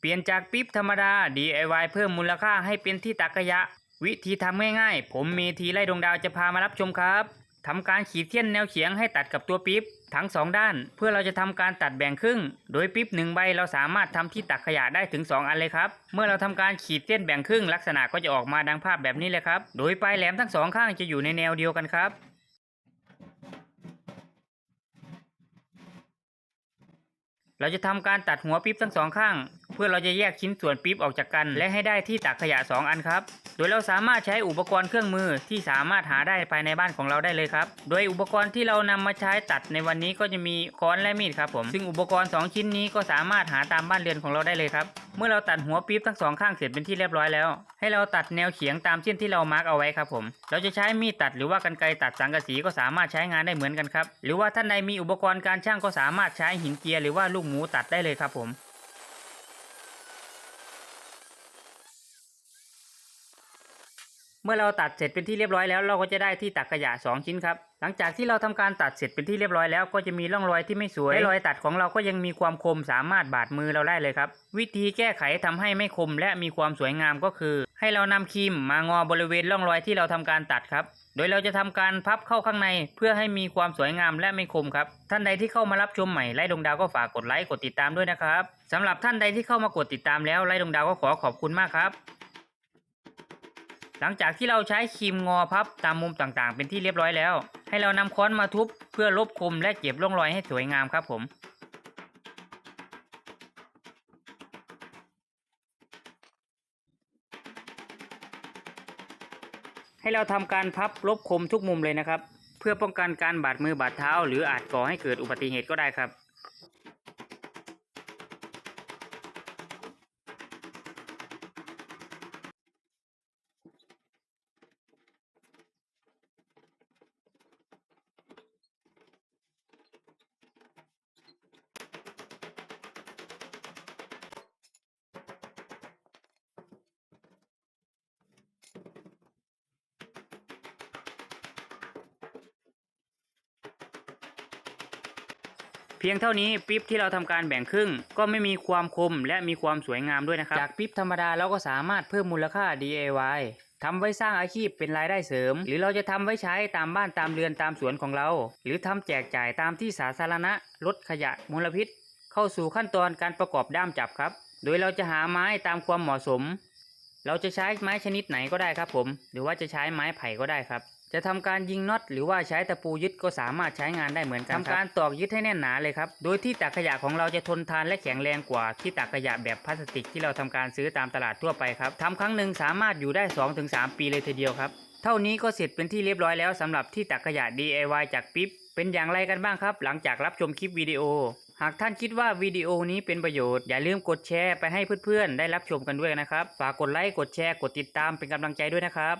เปลี่ยนจากปิ๊บธรรมดา DIY เพิ่มมูลค่าให้เป็นที่ตักขยะ วิธีทำง่ายๆ ผมเมทีไล่ดวงดาวจะพามารับชมครับทำการขีดเส้นแนวเฉียงให้ตัดกับตัวปิ๊บทั้งสองด้าน เพื่อเราจะทำการตัดแบ่งครึ่ง โดยปิ๊บหนึ่งใบเราสามารถทำที่ตักขยะได้ถึง 2 อันเลยครับ เมื่อเราทำการขีดเส้นแบ่งครึ่งลักษณะก็จะออกมาดังภาพแบบนี้เลยครับ โดยปลายแหลมทั้งสองข้างจะอยู่ในแนวเดียวกันครับเราจะทำการตัดหัวปิ๊บทั้งสองข้าง เพื่อเราจะแยกชิ้นส่วนปิ๊บออกจากกัน และให้ได้ที่ตักขยะ 2 อันครับ โดยเราสามารถใช้อุปกรณ์เครื่องมือที่สามารถหาได้ภายในบ้านของเราได้เลยครับ โดยอุปกรณ์ที่เรานำมาใช้ตัดในวันนี้ก็จะมีค้อนและมีดครับผม ซึ่งอุปกรณ์ 2 ชิ้นนี้ก็สามารถหาตามบ้านเรือนของเราได้เลยครับ เมื่อเราตัดหัวปิ๊บทั้งสองข้างเสร็จเป็นที่เรียบร้อยแล้ว ให้เราตัดแนวเฉียงตามเส้นที่เรามาร์กเอาไว้ครับผม เราจะใช้มีดตัดหรือว่ากรรไกรตัดสังกะสีก็สามารถใช้งานได้เหมือนกันครับ หรือว่าท่านใดมีอุปกรณ์การช่างก็สามารถใช้หินเจียหรือว่าลูกหมูตัดได้เลยครับผม เมื่อเราตัดเสร็จเป็นที่เรียบร้อยแล้ว เราก็จะได้ที่ตักขยะ 2 ชิ้นครับ หลังจากที่เราทำการตัดเสร็จเป็นที่เรียบร้อยแล้วก็จะมีร่องรอยที่ไม่สวยและรอยตัดของเราก็ยังมีความคมสามารถบาดมือเราได้เลยครับ วิธีแก้ไขทำให้ไม่คมและมีความสวยงามก็คือ ให้เรานำครีมมางอบริเวณร่องรอยที่เราทำการตัดครับโดยเราจะทำการพับเข้าข้างในเพื่อให้มีความสวยงามและไม่คมครับ ท่านใดที่เข้ามารับชมใหม่ไล่ดวงดาวก็ฝากกดไลค์กดติดตามด้วยนะครับสำหรับท่านใดที่เข้ามากดติดตามแล้วไล่ดวงดาวก็ขอขอบคุณมากครับ หลังจากที่เราใช้ครีมงอพับตามมุมต่างๆ เป็นที่เรียบร้อยแล้ว ให้เรานำค้อนมาทุบเพื่อลบคมและเก็บร่องรอยให้สวยงามครับผม ให้เราทำการพับลบคมทุกมุมเลยนะครับ เพื่อป้องกันการบาดมือบาดเท้า หรืออาจก่อให้เกิดอุบัติเหตุก็ได้ครับ เพียงเท่านี้ปิ๊บที่เราทำการแบ่งครึ่ง ก็ไม่มีความคมและมีความสวยงามด้วยนะครับ จากปิ๊บธรรมดาเราก็สามารถเพิ่มมูลค่า DIY ทำไว้สร้างอาชีพเป็นรายได้เสริม หรือเราจะทำไว้ใช้ตามบ้านตามเรือนตามสวนของเรา หรือทำแจกจ่ายตามที่สาธารณะลดขยะมลพิษ เข้าสู่ขั้นตอนการประกอบด้ามจับครับ โดยเราจะหาไม้ตามความเหมาะสม เราจะใช้ไม้ชนิดไหนก็ได้ครับผม หรือว่าจะใช้ไม้ไผ่ก็ได้ครับ จะทำการยิงน็อตหรือว่าใช้ตะปูยึดก็สามารถใช้งานได้เหมือนกันทำการตอกยึดให้แน่นหนาเลยครับ โดยที่ตักขยะของเราจะทนทานและแข็งแรงกว่าที่ตักขยะแบบพลาสติกที่เราทำการซื้อตามตลาดทั่วไปครับทำครั้งหนึ่งสามารถอยู่ได้ 2-3 ปีเลยทีเดียวครับ เท่านี้ก็เสร็จเป็นที่เรียบร้อยแล้วสำหรับที่ตักขยะ DIY จากปิ๊บเป็นอย่างไรกันบ้างครับ หลังจากรับชมคลิปวิดีโอ หากท่านคิดว่าวิดีโอนี้เป็นประโยชน์ อย่าลืมกดแชร์ไปให้เพื่อนๆ ได้รับชมกันด้วยนะครับ ฝากกดไลค์ กดแชร์ กดติดตามเป็นกำลังใจด้วยนะครับ